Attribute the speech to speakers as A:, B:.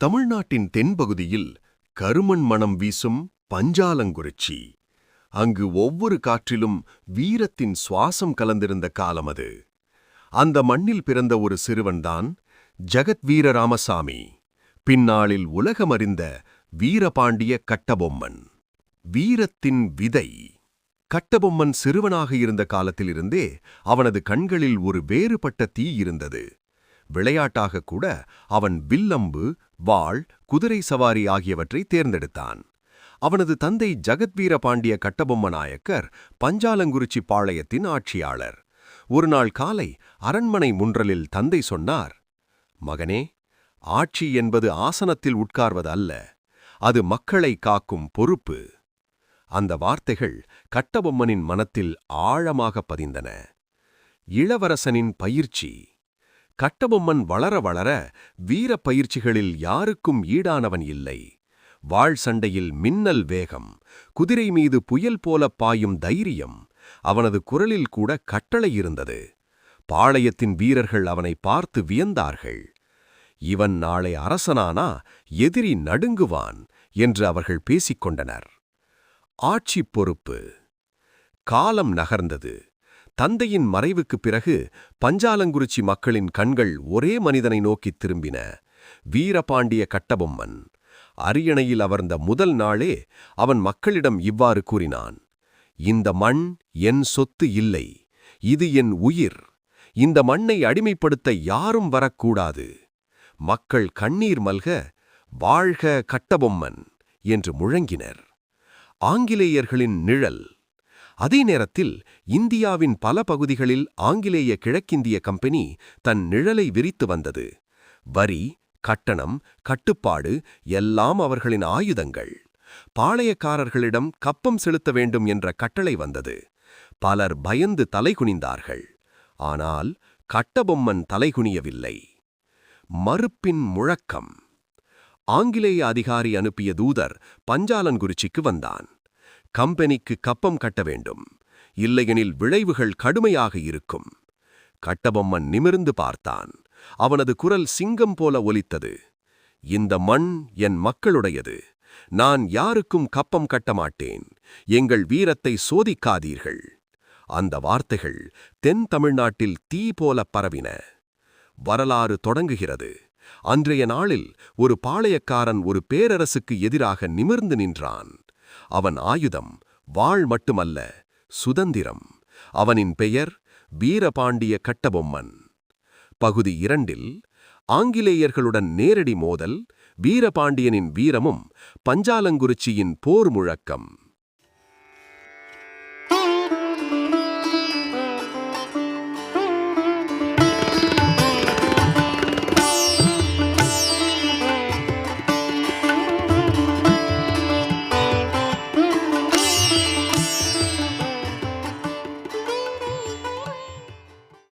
A: தமிழ்நாட்டின் தென்பகுதியில் கருமண் மணம் வீசும் பஞ்சாலங்குறிச்சி. அங்கு ஒவ்வொரு காற்றிலும் வீரத்தின் சுவாசம் கலந்திருந்த காலம் அது. அந்த மண்ணில் பிறந்த ஒரு சிறுவன்தான் ஜகத் வீர ராமசாமி. பின்னாளில் உலகமறிந்த வீரபாண்டிய கட்டபொம்மன். வீரத்தின் விதை. கட்டபொம்மன் சிறுவனாக இருந்த காலத்திலிருந்தே அவனது கண்களில் ஒரு வேறுபட்ட தீ இருந்தது. விளையாட்டாக கூட அவன் வில்லம்பு வாள் குதிரை சவாரி ஆகியவற்றை தேர்ந்தெடுத்தான். அவனது தந்தை ஜகத்வீர பாண்டிய கட்டபொம்ம நாயக்கர் பஞ்சாலங்குறிச்சி பாளையத்தின் ஆட்சியாளர். ஒருநாள் காலை அரண்மனை முன்றலில் தந்தை சொன்னார் மகனே ஆட்சி என்பது ஆசனத்தில் உட்கார்வது அல்ல அது மக்களை காக்கும் பொறுப்பு அந்த வார்த்தைகள் கட்டபொம்மனின் மனத்தில் ஆழமாக பதிந்தன. இளவரசனின் பயிற்சி. கட்டபொம்மன் வளர வளர வீரப் பயிற்சிகளில் யாருக்கும் ஈடானவன் இல்லை. வாழ் சண்டையில் மின்னல் வேகம் குதிரை மீது புயல் போலப் பாயும் தைரியம் அவனது குரலில் கூட கட்டளை இருந்தது. பாளையத்தின் வீரர்கள் அவனை பார்த்து வியந்தார்கள். இவன் நாளை அரசனானா? எதிரி நடுங்குவான் என்று அவர்கள் பேசிக் கொண்டனர். ஆட்சி பொறுப்பு. காலம் நகர்ந்தது. தந்தையின் மறைவுக்குப் பிறகு பஞ்சாலங்குறிச்சி மக்களின் கண்கள் ஒரே மனிதனை நோக்கித் திரும்பின. வீரபாண்டிய கட்டபொம்மன். அரியணையில் அவர்ந்த முதல் நாளே அவன் மக்களிடம் இவ்வாறு கூறினான். இந்த மண் என் சொத்து இல்லை. இது என் உயிர். இந்த மண்ணை அடிமைப்படுத்த யாரும் வரக்கூடாது. மக்கள் கண்ணீர் மல்க வாழ்க கட்டபொம்மன் என்று முழங்கினர். ஆங்கிலேயர்களின் நிழல் அதே நேரத்தில் இந்தியாவின் பல பகுதிகளில் ஆங்கிலேய கிழக்கிந்திய கம்பெனி தன் நிழலை விரித்து வந்தது. வரி கட்டணம் கட்டுப்பாடு எல்லாம் அவர்களின் ஆயுதங்கள். பாளையக்காரர்களிடம் கப்பம் செலுத்த வேண்டும் என்ற கட்டளை வந்தது. பலர் பயந்து தலைகுனிந்தார்கள். ஆனால் கட்டபொம்மன் தலைகுனியவில்லை. மறுப்பின் முழக்கம். ஆங்கிலேய அதிகாரி அனுப்பிய தூதர் பஞ்சாலன்குறிச்சிக்கு வந்தான். கம்பெனிக்கு கப்பம் கட்ட வேண்டும். இல்லையெனில் விளைவுகள் கடுமையாக இருக்கும். கட்டபொம்மன் நிமிர்ந்து பார்த்தான். அவனது குரல் சிங்கம் போல ஒலித்தது. இந்த மண் என் மக்களுடையது. நான் யாருக்கும் கப்பம் கட்ட மாட்டேன். எங்கள் வீரத்தை சோதிக்காதீர்கள். அந்த வார்த்தைகள் தென் தமிழ்நாட்டில் தீ போல பரவின. வரலாறு தொடங்குகிறது. அன்றைய நாளில் ஒரு பாளையக்காரன் ஒரு பேரரசுக்கு எதிராக நிமிர்ந்து நின்றான். அவன் ஆயுதம் வாழ் மட்டுமல்ல சுதந்திரம். அவனின் பெயர் வீரபாண்டிய கட்டபொம்மன். பகுதி இரண்டில் ஆங்கிலேயர்களுடன் நேரடி மோதல் வீரபாண்டியனின் வீரமும் பஞ்சாலங்குறிச்சியின் போர் முழக்கம்.